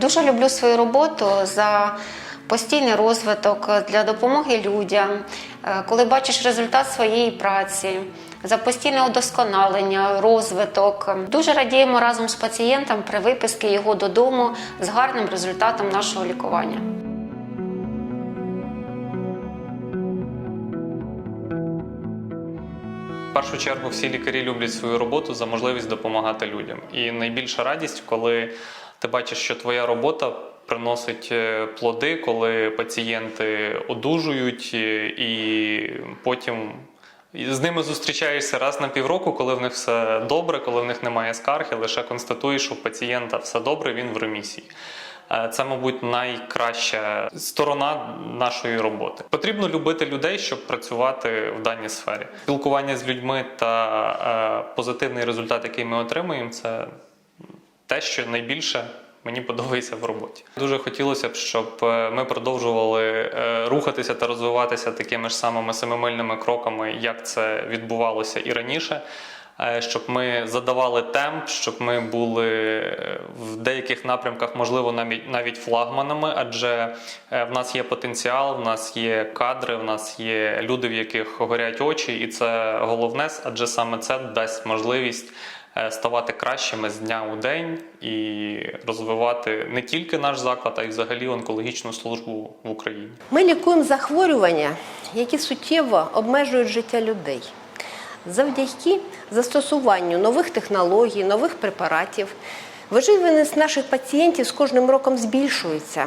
Дуже люблю свою роботу за постійний розвиток для допомоги людям, Е, коли бачиш результат своєї праці, за постійне удосконалення, розвиток. Дуже радіємо разом з пацієнтом при виписці його додому з гарним результатом нашого лікування. В першу чергу всі лікарі люблять свою роботу за можливість допомагати людям. І найбільша радість, коли ти бачиш, що твоя робота приносить е, плоди, коли пацієнти одужують е, і потім. З ними зустрічаєшся раз на півроку, коли в них все добре, коли в них немає скарги, лише констатуєш, що у пацієнта все добре, він в ремісії. Е, Це, мабуть, найкраща сторона нашої роботи. Потрібно любити людей, щоб працювати в даній сфері. Спілкування з людьми та позитивний результат, який ми отримуємо, це те, що найбільше мені подобається в роботі. Дуже хотілося б, щоб е, ми продовжували е, рухатися та розвиватися такими ж самими семимильними кроками, як це відбувалося і раніше. Е, Щоб ми задавали темп, щоб ми були в деяких напрямках, можливо, навіть навіть флагманами, адже в нас є потенціал, в нас є кадри, в нас є люди, в яких горять очі, і це головне, адже саме це дасть можливість ставати кращими з дня у день і розвивати не тільки наш заклад, а й взагалі онкологічну службу в Україні. Ми лікуємо захворювання, які суттєво обмежують життя людей. Завдяки застосуванню нових технологій, нових препаратів, виживаність наших пацієнтів з кожним роком збільшується.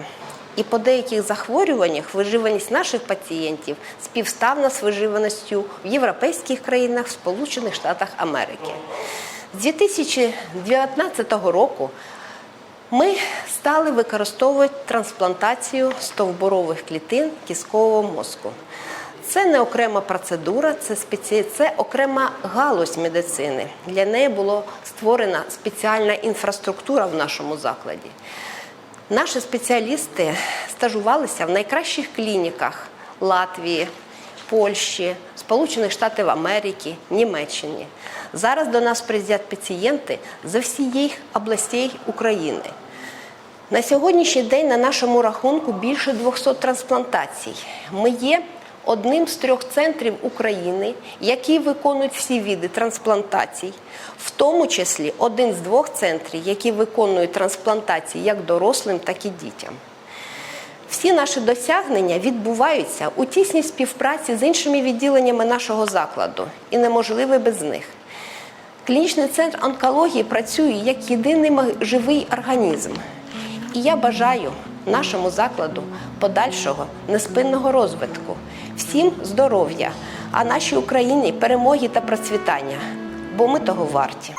І по деяких захворюваннях виживаність наших пацієнтів співставна з виживаністю в європейських країнах, в Сполучених Штатах Америки. З 2019 року ми стали використовувати трансплантацію стовбурових клітин кісткового мозку. Це не окрема процедура, це, спеці... це окрема галузь медицини. Для неї була створена спеціальна інфраструктура в нашому закладі. Наші спеціалісти стажувалися в найкращих клініках Латвії, Польщі, Сполучених Штатів Америки, Німеччині. Зараз до нас приїздять пацієнти з всієї областей України. На сьогоднішній день на нашому рахунку більше 200 трансплантацій. Ми є одним з трьох центрів України, які виконують всі види трансплантацій, в тому числі один з двох центрів, які виконують трансплантації як дорослим, так і дітям. Всі наші досягнення відбуваються у тісній співпраці з іншими відділеннями нашого закладу і неможливі без них. Клінічний центр онкології працює як єдиний живий організм. І я бажаю нашому закладу подальшого неспинного розвитку, всім здоров'я, а нашій Україні перемоги та процвітання, бо ми того варті.